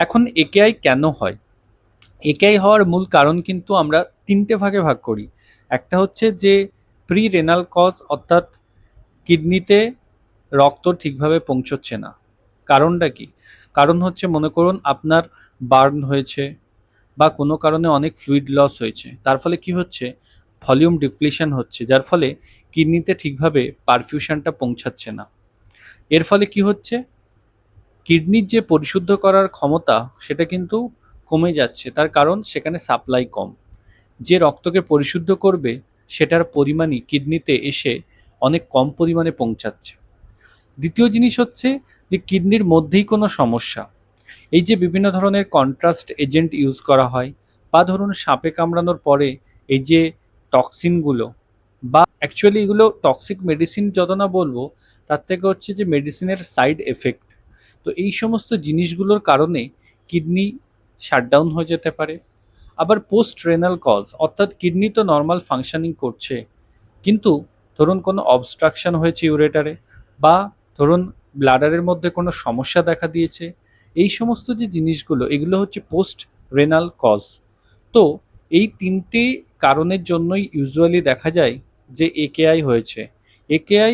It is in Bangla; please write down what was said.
এখন একেআই কেন হয়? একেআই হওয়ার মূল কারণ কিন্তু আমরা তিনটে ভাগে ভাগ করি। একটা হচ্ছে যে প্রি রেনাল কজ অর্থাৎ কিডনিতে রক্ত ঠিকভাবে পৌঁছচ্ছে না। কারণটা কি? কারণ হচ্ছে, মনে করুন আপনার বার্ন হয়েছে বা কোনো কারণে অনেক ফ্লুইড লস হয়েছে। তার ফলে কি হচ্ছে? ভলিউম ডিফ্লিশন হচ্ছে, যার ফলে কিডনিতে ঠিকভাবে পারফিউশনটা পৌঁছাচ্ছে না। এর ফলে কি হচ্ছে? কিডনির যে পরিশুদ্ধ করার ক্ষমতা, সেটা কিন্তু কমে যাচ্ছে। তার কারণ সেখানে সাপ্লাই কম। যে রক্তকে পরিশুদ্ধ করবে, সেটার পরিমাণই কিডনিতে এসে অনেক কম পরিমাণে পৌঁছাচ্ছে। দ্বিতীয় জিনিস হচ্ছে যে কিডনির মধ্যেই কোনো সমস্যা। এই যে বিভিন্ন ধরনের কন্ট্রাস্ট এজেন্ট ইউজ করা হয়, বা ধরুন সাপে কামড়ানোর পরে এই যে টক্সিনগুলো বা অ্যাকচুয়ালি এগুলো টক্সিক মেডিসিন যত না বলব, তার থেকে হচ্ছে যে মেডিসিনের সাইড এফেক্ট তো এই সমস্ত জিনিসগুলোর কারণে কিডনি শাটডাউন হয়ে যেতে পারে। আবার পোস্ট রেনাল কজ অর্থাৎ কিডনি তো নর্মাল ফাংশনিং করছে, কিন্তু ধরুন কোনো অবস্ট্রাকশন হয়েছে ইউরেটারে বা ধরুন ব্লাডারের মধ্যে কোনো সমস্যা দেখা দিয়েছে, এই সমস্ত যে জিনিসগুলো, এগুলো হচ্ছে পোস্ট রেনাল কজ তো এই তিনটে কারণের জন্যই ইউজুয়ালি দেখা যায় যে একেআই হয়েছে। একেআই